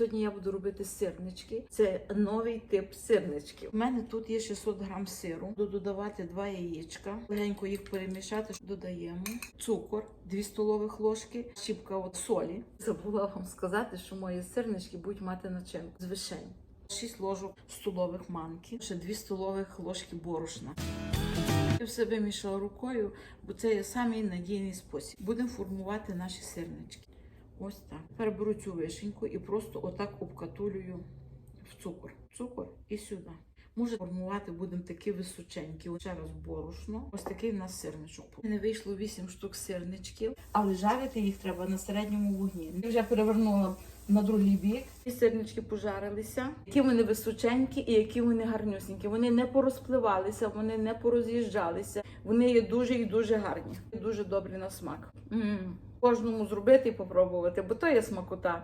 Сьогодні я буду робити сирнички. Це новий тип сирничків. У мене тут є 600 грам сиру. Буду додавати два яєчка. Легенько їх перемішати. Додаємо цукор, 2 столових ложки, щіпка от солі. Забула вам сказати, що мої сирнички будуть мати начинку з вишень. 6 ложок столових манки, ще 2 столових ложки борошна. Я все вимішала рукою, бо це є самий надійний спосіб. Будемо формувати наші сирнички. Ось так. Тепер беру цю вишеньку і просто отак обкатулюю в цукор. Цукор і сюди. Може формувати будемо такі височенькі. Ще раз борошно. Ось такий в нас сирничок. У вийшло 8 штук сирничків, але жарити їх треба на середньому вогні. Я вже перевернула на другий бік. І сирнички пожарилися. Які вони височенькі і які вони гарнюсінькі. Вони не порозпливалися, вони не пороз'їжджалися. Вони є дуже і дуже гарні. Дуже добрі на смак. м Кожному зробити і попробувати, бо то є смакота.